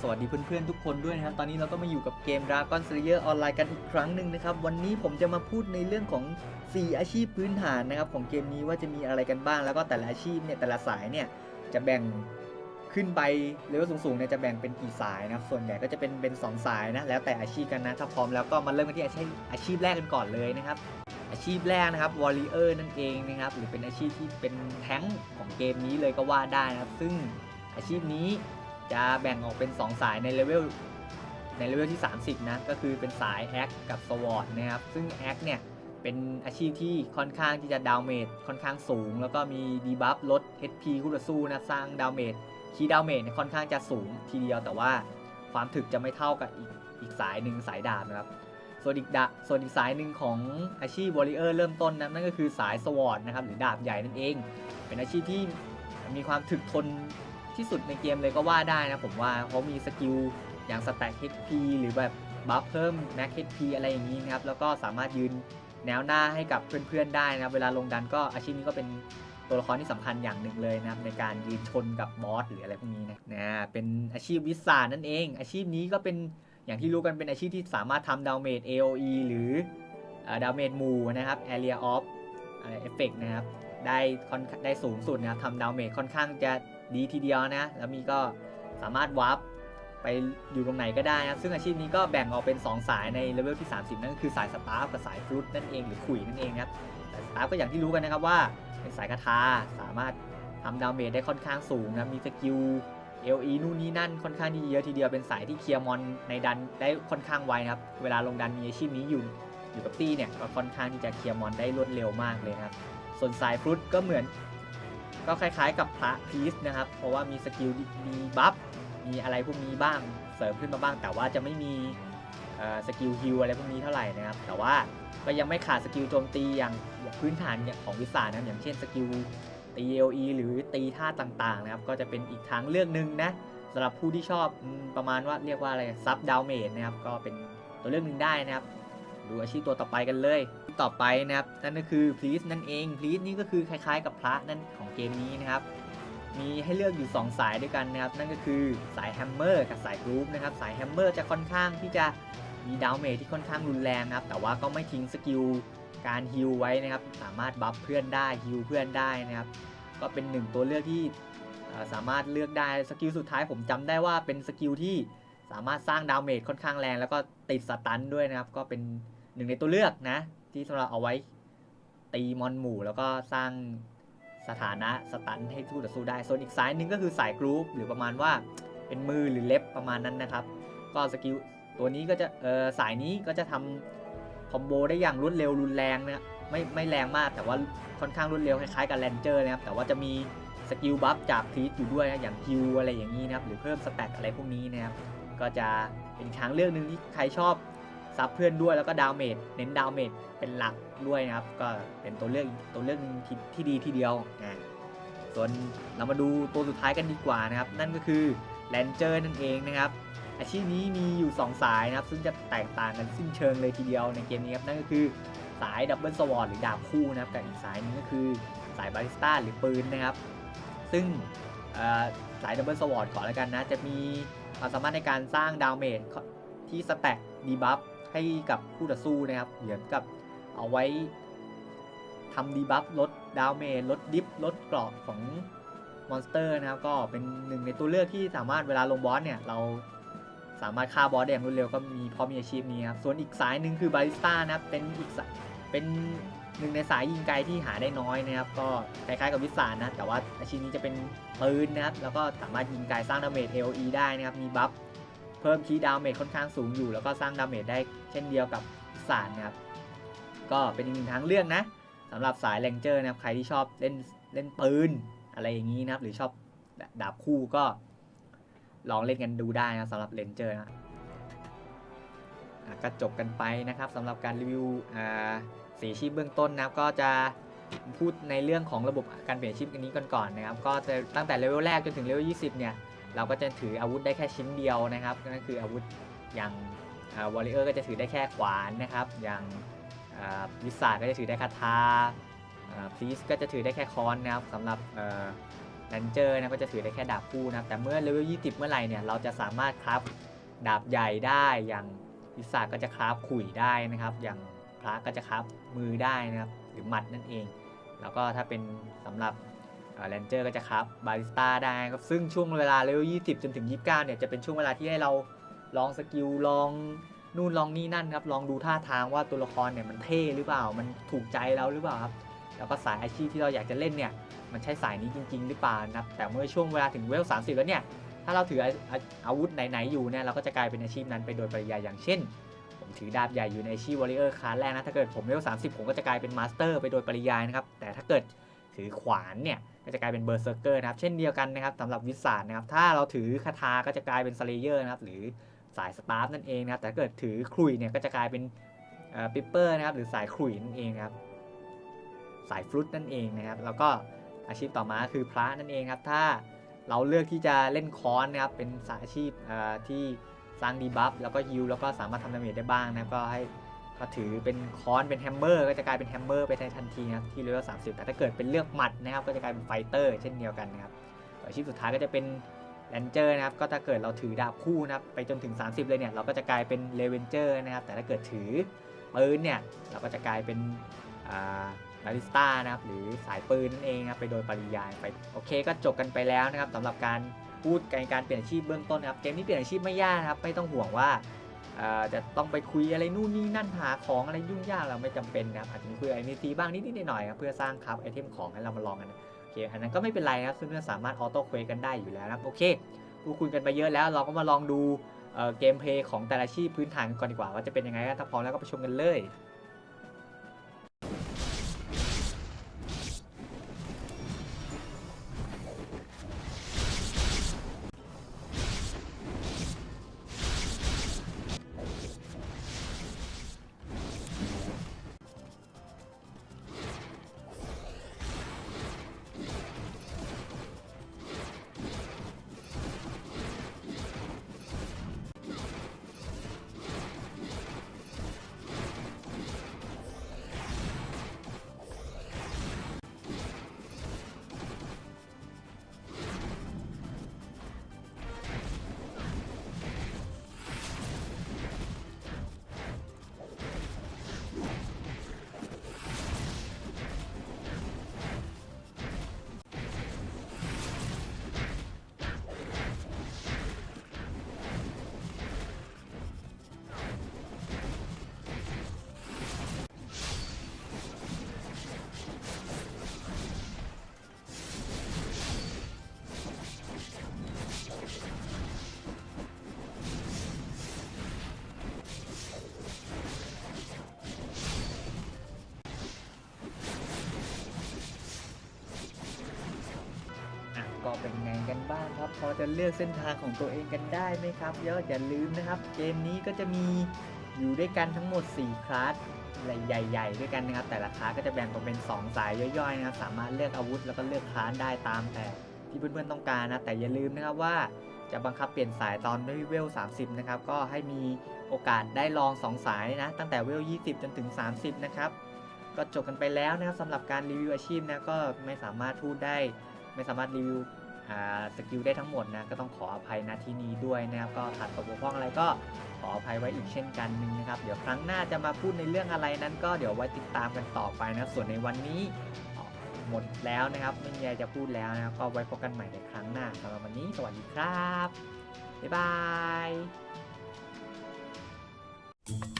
สวัสดีเพื่อนๆทุกคนด้วยนะครับ ตอนนี้เราก็มาอยู่กับเกม Dragon Slayer ออนไลน์กันอีกครั้งหนึ่งนะครับ วันนี้ผมจะมาพูดในเรื่องของ 4 อาชีพพื้นฐานนะครับ ของเกมนี้ว่าจะมีอะไรกันบ้าง แล้วก็แต่ละอาชีพเนี่ยแต่ละสายเนี่ยจะแบ่งขึ้นไปเลเวลสูงๆเนี่ยจะแบ่งเป็นกี่สายนะครับ ส่วนใหญ่ก็จะเป็นเป็นสองสายนะ แล้วแต่อาชีพกันนะ ถ้าพร้อมแล้วก็มาเริ่มกันที่อาชีพอาชีพแรกกันก่อนเลยนะครับ อาชีพแรกนะครับ Warrior นั่นเองนะครับ หรือเป็นอาชีพที่เป็นแท้งของเกมนี้เลยก็ว่าได้นะครับ ซึ่งอาชีพนี้ จะแบ่งออกเป็น 2 สายในเลเวลในเลเวลที่ 30 นะ ก็คือเป็นสายแอคกับสวอตนะครับ ซึ่งแอคเนี่ย เป็นอาชีพที่ค่อนข้างที่จะดาวเมจค่อนข้างสูง แล้วก็มีดีบัฟลด HP คู่ต่อสู้นะ สร้างดาวเมจคีย์ดาวเมจค่อนข้างจะสูงทีเดียวแต่ว่าความถึกจะไม่เท่ากับอีกอีกสายหนึ่งสายดาบนะครับส่วนอีกดาส่วนอีกสายหนึ่งของอาชีพวอริเออร์เริ่มต้นนะนั่นก็คือสายสวอตนะครับหรือดาบใหญ่นั่นเอง เป็นอาชีพที่มีความถึกทน ที่สุดในเกมเลยก็ว่าได้นะผมว่าเขามีสกิลอย่างสแต็ก HP หรือแบบบัฟเพิ่มแม็ก HP อะไรอย่างนี้นะครับ แล้วก็สามารถยืนแนวหน้าให้กับเพื่อนๆได้นะเวลาลงดันก็อาชีพนี้ก็เป็นตัวละครที่สำคัญอย่างหนึ่งเลยนะครับ ในการยืนชนกับบอสหรืออะไรพวกนี้นะนะเป็นอาชีพวิสานั่นเอง อาชีพนี้ก็เป็นอย่างที่รู้กันเป็นอาชีพที่สามารถทำดาเมจ AOE หรือดาเมจหมู่นะครับ Area of Effect นะครับ ได้ค่อนได้สูงสุดนะครับทำดาเมจค่อนข้างจะ ดีทีเดียวนะ แล้วมีก็สามารถวาร์ปไปอยู่ตรงไหนก็ได้นะครับ ซึ่งอาชีพนี้ก็แบ่งออกเป็น 2 สายในเลเวลที่ 30 นั่นก็คือสายสตาฟกับสายฟรุตนั่นเองหรือขุยนั่นเองครับสายสตาฟก็อย่างที่รู้กันนะครับว่าเป็นสายคาถาสามารถทำดาเมจได้ค่อนข้างสูงนะมีสกิล LE นู่นนี่นั่นค่อนข้างที่เยอะทีเดียวเป็นสายที่เคลียร์มอนในดันได้ค่อนข้างไวครับ เวลาลงดันมีอาชีพนี้อยู่อยู่กับตี้เนี่ยก็ค่อนข้างที่จะเคลียร์มอนได้รวดเร็วมากเลยครับ ส่วนสายฟรุตก็เหมือน ก็คล้ายๆกับพระพีซนะครับ เพราะว่ามีสกิลมีบัฟมีอะไรพวกนี้บ้างเสริมขึ้นมาบ้าง แต่ว่าจะไม่มีสกิลฮิลอะไรพวกนี้เท่าไหร่นะครับ แต่ว่าก็ยังไม่ขาดสกิลโจมตีอย่างพื้นฐานของวิสานะอย่างเช่นสกิลตี LE หรือตีท่าต่างๆนะครับ ก็จะเป็นอีกทางเลือกหนึ่งนะสำหรับผู้ที่ชอบประมาณว่าเรียกว่าอะไรซับดาวเมจนะครับ ก็เป็นตัวเลือกหนึ่งได้นะครับ ดูอาชีพตัวต่อไปกันเลย ต่อไปนะครับนั่นก็คือพลีสนั่นเองพลีสนี่ก็คือคล้ายๆ กับพระนั่นของเกมนี้นะครับมีให้เลือกอยู่ 2 สายด้วยกันนะครับ นั่นก็คือสายแฮมเมอร์กับสายกรูปนะครับ สายแฮมเมอร์จะค่อนข้างที่จะมีดาวเมจที่ค่อนข้างรุนแรงนะครับ แต่ว่าก็ไม่ทิ้งสกิลการฮิลไว้นะครับ สามารถบัฟเพื่อนได้ฮิลเพื่อนได้นะครับ ก็เป็นหนึ่งตัวเลือกที่สามารถเลือกได้สกิลสุดท้ายผมจำได้ว่าเป็นสกิลที่สามารถสร้างดาวเมจค่อนข้างแรง แล้วก็ติดสตันด้วยนะครับ ก็เป็น หนึ่งในตัวเลือกนะ ที่สำหรับเอาไว้ตีมอนหมู่ แล้วก็สร้างสถานะสตันให้สู้ต่อสู้ได้ ส่วนอีกสายหนึ่งก็คือสายกรุ๊ปหรือประมาณว่าเป็นมือหรือเล็บประมาณนั้นนะครับ ก็สกิลตัวนี้ก็จะเออสายนี้ก็จะทำคอมโบได้อย่างรวดเร็วรุนแรงนะไม่ไม่แรงมากแต่ว่าค่อนข้างรวดเร็วคล้ายๆกับแรนเจอร์นะครับแต่ว่าจะมีสกิลบัฟจากพีทอยู่ด้วยนะอย่างฮิวอะไรอย่างนี้นะครับหรือเพิ่มสแต็กอะไรพวกนี้นะครับก็จะเป็นทางเลือกหนึ่งที่ใครชอบ ซับเพื่อนด้วยแล้วก็ดาเมจเน้นดาเมจเป็นหลักด้วยนะครับ ก็เป็นตัวเลือกตัวเลือกที่ที่ดีทีเดียวนะส่วนเรามาดูตัวสุดท้ายกันดีกว่านะครับ นั่นก็คือแรนเจอร์นั่นเองนะครับ อาชีพนี้มีอยู่ 2 สายนะครับ ซึ่งจะแตกต่างกันสิ้นเชิงเลยทีเดียวในเกมนี้ครับนั่นก็คือสายดับเบิลสวอร์ดหรือดาบคู่นะครับกับอีกสายนึงก็คือสายบาริสต้าหรือปืนนะครับ ซึ่งสายดับเบิลสวอร์ดก่อนแล้วกันนะ จะมีความสามารถในการสร้างดาวเมจที่สแต็กดีบัฟ ให้กับคู่ต่อสู้นะครับ เหมือนกับเอาไว้ทำดีบัฟลดดาวเมจลดดิฟลดเกราะของมอนสเตอร์นะครับ ก็เป็นหนึ่งในตัวเลือกที่สามารถเวลาลงบอสเนี่ย เราสามารถฆ่าบอสได้อย่างรวดเร็วก็มีพอมีอาชีพนี้ครับ ส่วนอีกสายหนึ่งคือบาริสต้านะครับ เป็นอีกเป็นหนึ่งในสายยิงไกลที่หาได้น้อยนะครับ ก็คล้ายๆกับวิสานนะ แต่ว่าอาชีพนี้จะเป็นปืนนะครับ แล้วก็สามารถยิงไกลสร้างดาเมจ AOE ได้นะครับ มีบัฟ เพิ่มคีย์ดาเมจค่อนข้างสูงอยู่ แล้วก็สร้างดาเมจได้เช่นเดียวกับสานนะครับก็เป็นอีกหนึ่งทางเลือกนะสำหรับสายแรงเจอร์นะครับใครที่ชอบเล่นเล่นปืนอะไรอย่างนี้นะครับ หรือชอบดาบคู่ก็ ลองเล่นกันดูได้นะสำหรับเลนเจอร์นะก็จบกันไปนะครับสำหรับการรีวิวสีชีพเบื้องต้นนะครับก็จะพูดในเรื่องของระบบการเปลี่ยนชีพกันนี้ก่อนก่อนนะครับ ก็จะตั้งแต่เลเวลแรกจนถึงเลเวล20 เนี่ย เราก็จะถืออาวุธได้แค่ชิ้นเดียวนะครับนั่นคืออาวุธอย่างวอลเลอร์ก็จะถือได้แค่ขวานนะครับ อย่างวิสาก็จะถือได้คาถาพลีสก็จะถือได้แค่ค้อนนะครับสำหรับแรนเจอร์นะก็จะถือได้แค่ดาบคู่นะครับแต่เมื่อเลเวล20 เมื่อไหร่เนี่ยเราจะสามารถคราฟดาบใหญ่ได้อย่างวิสาก็จะคราฟขุยได้นะครับ อย่างพระก็จะคราฟมือได้นะครับ หรือหมัดนั่นเอง แล้วก็ถ้าเป็นสำหรับ แรนเจอร์ก็จะครับบาริสต้าได้ครับซึ่งช่วงเวลาเลเวล20 จนถึง 29 เนี่ยจะเป็นช่วงเวลาที่ให้เราลองสกิลลองนู่นลองนี่นั่นครับลองดูท่าทางว่าตัวละครเนี่ยมันเท่หรือเปล่า มันถูกใจเราหรือเปล่าครับแล้วก็สายอาชีพที่เราอยากจะเล่นเนี่ยมันใช่สายนี้จริง ๆ หรือเปล่านะครับแต่เมื่อช่วงเวลาถึงเวล 30 แล้วเนี่ยถ้าเราถืออาวุธไหนๆอยู่เนี่ยเราก็จะกลายเป็นอาชีพนั้นไปโดยปริยายอย่างเช่น ผมถือดาบใหญ่อยู่ในอาชีพวอริเออร์คลาสแรกนะถ้าเกิดผมเลเวล 30 ผมก็จะกลายเป็นมาสเตอร์ไปโดยปริยายนะครับแต่ถ้าเกิดถือขวานเนี่ย ก็จะกลายเป็นเบอร์เซอร์เกอร์นะครับ เช่นเดียวกันนะครับสำหรับวิสานะครับ ถ้าเราถือคาถาก็จะกลายเป็นสเลเยอร์นะครับ หรือสายสตาร์ฟนั่นเองนะครับ แต่ถ้าเกิดถือคลุยเนี่ยก็จะกลายเป็นปิปเปอร์นะครับ หรือสายคลุยนั่นเองครับ สายฟลุตนั่นเองนะครับ แล้วก็อาชีพต่อมาคือพระนั่นเองครับ ถ้าเราเลือกที่จะเล่นคอนนะครับ เป็นสายอาชีพที่สร้างดีบัฟแล้วก็ฮิลแล้วก็สามารถทำดาเมจได้บ้างนะครับ ก็ให้ ก็ถือเป็นค้อนเป็นแฮมเมอร์ก็จะกลายเป็นแฮมเมอร์ไปในทันทีนะครับที่เลเวล30 แต่ถ้าเกิดเป็นเลือกหมัดนะครับก็จะกลายเป็นไฟเตอร์เช่นเดียวกันนะครับอาชีพสุดท้ายก็จะเป็นแรนเจอร์นะครับก็ถ้าเกิดเราถือดาบคู่นะครับไปจนถึง 30 เลยเนี่ยเราก็จะกลายเป็นเลเวนเจอร์นะครับแต่ถ้าเกิดถือปืนเนี่ยเราก็จะกลายเป็นอ่าบาริสต้านะครับหรือสายปืนนั่นเองครับไปโดยปริยายไปโอเคก็จบกันไปแล้วนะครับสำหรับการพูดในการเปลี่ยนอาชีพเบื้องต้นนะครับเกมนี้เปลี่ยนอาชีพไม่ยากนะครับไม่ต้องห่วงว่า จะต้องไปคุยอะไรนู่นนี่นั่นหาของอะไรยุ่งยากเราไม่จำเป็นนะครับอาจจะมีคุยไอเนซีบ้างนิดๆหน่อยๆครับเพื่อสร้างครับไอเทมของให้เรามาลองกันโอเคอันนั้นก็ไม่เป็นไรนะครับซึ่งก็สามารถออโต้เควกันได้อยู่แล้วนะโอเคพูดคุยกันไปเยอะแล้วเราก็มาลองดูเกมเพลย์ของแต่ละชีพพื้นฐานกันก่อนดีกว่าว่าจะเป็นยังไงถ้าพร้อมแล้วก็ไปชมกันเลย เป็นไงกันบ้างครับ พอจะเลือกเส้นทางของตัวเองกันได้ไหมครับเดี๋ยอย่าลืมนะครับ เกมนี้ก็จะมีอยู่ด้วยกันทั้งหมด 4 คลาสใหญ่ๆ ด้วยกันนะครับ แต่ละคลาสก็จะแบ่งออกเป็น 2 สายย่อยๆนะครับ สามารถเลือกอาวุธแล้วก็เลือกคลาสได้ตามแต่ที่เพื่อนๆต้องการนะ แต่อย่าลืมนะครับว่าจะบังคับเปลี่ยนสายตอนดวีเวล 30 นะครับ ก็ให้มีโอกาสได้ลอง 2 สายนะ ตั้งแต่เวล 20 จนถึง 30 นะครับ ก็จบกันไปแล้วนะครับสำหรับการรีวิวอาชีพนะ ก็ไม่สามารถพูดได้ ไม่สามารถรีวิว สกิลได้ทั้งหมดนะก็ต้องขออภัยณที่นี้ด้วยนะครับก็ขาดตกบกพร่องอะไรก็ขออภัยไว้อีกเช่นกันนึงนะครับ เดี๋ยวครั้งหน้าจะมาพูดในเรื่องอะไรนั้น ก็เดี๋ยวไว้ติดตามกันต่อไปนะส่วนในวันนี้หมดแล้วนะครับไม่มีอะไรจะพูดแล้วนะครับก็ไว้พบกันใหม่ในครั้งหน้าสำหรับวันนี้ สวัสดีครับบ๊ายบาย Thank you.